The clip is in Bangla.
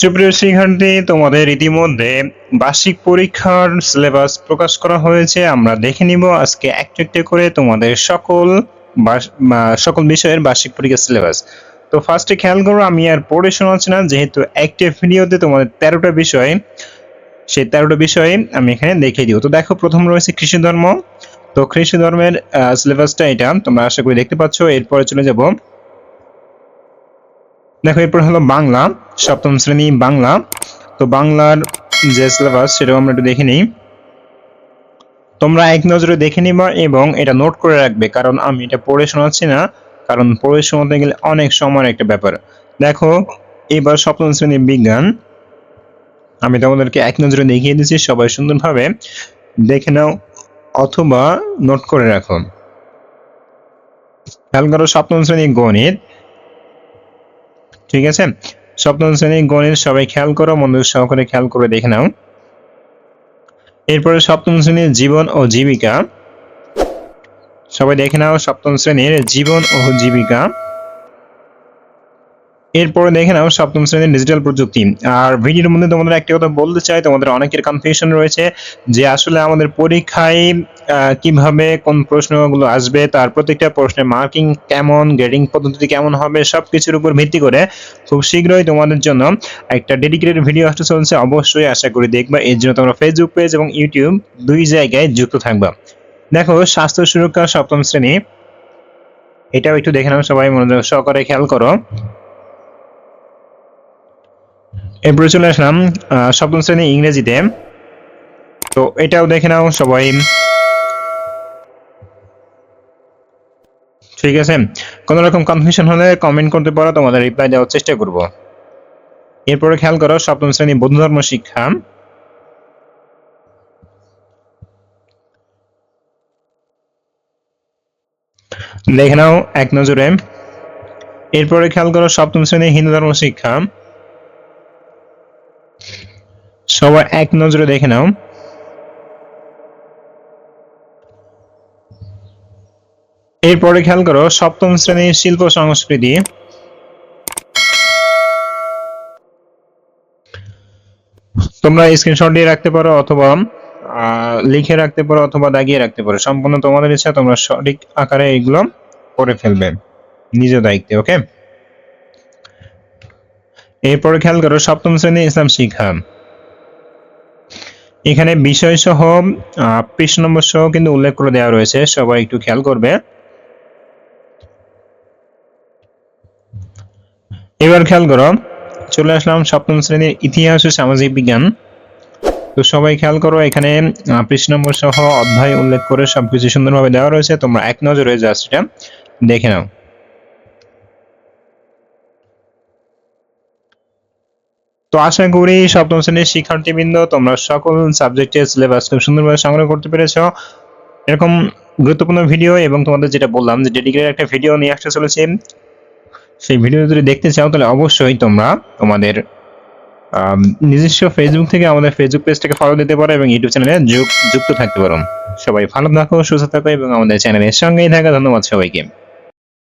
সুপ্রিয় শিক্ষার্থী, তোমাদের ইতিমধ্যে বার্ষিক পরীক্ষার সিলেবাস প্রকাশ করা হয়েছে। আমরা দেখে নিব আজকে একটু একটু করে তোমাদের সকল সকল বিষয়ের বার্ষিক পরীক্ষার সিলেবাস তো ফার্স্টে খেয়াল করো, আমি আর পড়ে শোনাচ্ছি না, যেহেতু একটা ভিডিওতে তোমাদের তেরোটা বিষয়, সেই তেরোটা বিষয়ে আমি এখানে দেখিয়ে দিব। তো দেখো, প্রথম রয়েছে কৃষি ধর্ম তো কৃষি ধর্মের সিলেবাসটা এটা, তোমরা আশা করি দেখতে পাচ্ছ। এরপরে চলে যাব দেখো, এরপর হলো বাংলা, সপ্তম শ্রেণি বাংলা। তো বাংলার যে সিলেবাস সেটাও আমরা একটু দেখে নিই। তোমরা এক নজরে দেখে নিবা এবং এটা নোট করে রাখবে, কারণ আমি এটা পড়ে শোনাচ্ছি না, কারণ পড়ে শোনাতে গেলে অনেক সময়ের একটা ব্যাপার। দেখো, এবার সপ্তম শ্রেণি বিজ্ঞান। আমি তোমাদেরকে এক নজরে দেখিয়ে দিচ্ছি, সবাই সুন্দরভাবে দেখে নাও অথবা নোট করে রাখো। খেয়াল করো, সপ্তম শ্রেণি গণিত। ঠিক আছে? সপ্তম শ্রেণি গণিত সবাই খেয়াল করো, মনোযোগ সহকারে খেয়াল করে দেখে নাও। এরপরে সপ্তম শ্রেণির জীবন ও জীবিকা। সবাই দেখে নাও সপ্তম শ্রেণির জীবন ও জীবিকা। এরপরে দেখে নাও সপ্তম শ্রেণির ডিজিটাল প্রযুক্তি। আর ভিডিওর মধ্যে তোমাদের একটা কথা বলতে চাই, তোমাদের অনেকের কনফিউশন রয়েছে যে আসলে আমাদের পরীক্ষায় কীভাবে কোন প্রশ্নগুলো আসবে, তার প্রত্যেকটা প্রশ্নের মার্কিং কেমন গ্রেডিং পদ্ধতি কেমন হবে, সবকিছুর উপর ভিত্তি করে খুব শীঘ্রই তোমাদের জন্য একটা ডেডিকেটেড ভিডিও আসতে চলছে। অবশ্যই আশা করি দেখবা, এর জন্য তোমরা ফেসবুক পেজ এবং ইউটিউব দুই জায়গায় যুক্ত থাকবা। দেখো, স্বাস্থ্য সুরক্ষা সপ্তম শ্রেণি। এটাও একটু দেখে নাও সবাই মনোযোগ সহকারে খেয়াল করো। এরপরে চলে আসলাম সপ্তম শ্রেণি ইংরেজিতে। তো এটাও দেখে নাও সবাই। ঠিক আছে। কোনো রকম কনফিউশন হলে কমেন্ট করতে পারো, তোমাদের রিপ্লাই দেওয়ার চেষ্টা করব। এরপরে খেয়াল করো, সপ্তম শ্রেণি বৌদ্ধ ধর্ম শিক্ষা। দেখে নাও এক নজরে। এরপরে খেয়াল করো, সপ্তম শ্রেণি হিন্দু ধর্ম শিক্ষা। সবাই এক নজরে দেখে নাও। এরপরে খেয়াল করো, সপ্তম শ্রেণির শিল্প সংস্কৃতি। তোমরা স্ক্রিনশট দিয়ে রাখতে পারো অথবা লিখে রাখতে পারো অথবা দাগিয়ে রাখতে পারো। সম্পূর্ণ তোমাদের ইচ্ছা, তোমরা সঠিক আকারে এগুলো করে ফেলবে নিজ দায়িত্বে ওকে এরপরে খেয়াল করো, সপ্তম শ্রেণি ইসলাম শিক্ষা। এখানে বিষয় সহ পৃষ্ঠা নম্বর সহ কিন্তু উল্লেখ করে দেওয়া রয়েছে। সবাই একটু খেয়াল করবে। এবার খেয়াল করো, চলে আসলাম সপ্তম শ্রেণির ইতিহাস ও সামাজিক বিজ্ঞান। তো সবাই খেয়াল করো, এখানে পৃষ্ঠা নম্বর সহ অধ্যায় উল্লেখ করে সবকিছু সুন্দরভাবে দেওয়া রয়েছে। তোমরা এক নজরে এটা দেখে নাও। তো আশা করি সপ্তম শ্রেণির শিক্ষার্থীবৃন্দ, তোমরা সকল সাবজেক্টের সিলেবাস খুব সুন্দরভাবে সংগ্রহ করতে পেরেছ। এরকম গুরুত্বপূর্ণ ভিডিও এবং তোমাদের যেটা বললাম যে ডেডিকেটেড একটা ভিডিও নিয়ে আসতে চলেছে, সেই ভিডিও যদি দেখতে চাও তাহলে অবশ্যই তোমরা তোমাদের নিজস্ব ফেসবুক থেকে আমাদের ফেসবুক পেজটাকে ফলো দিতে পারো এবং ইউটিউব চ্যানেলে যুক্ত থাকতে পারো। সবাই ভালো থাকো, সুস্থ থাকো এবং আমাদের চ্যানেলের সঙ্গেই থাকা। ধন্যবাদ সবাইকে।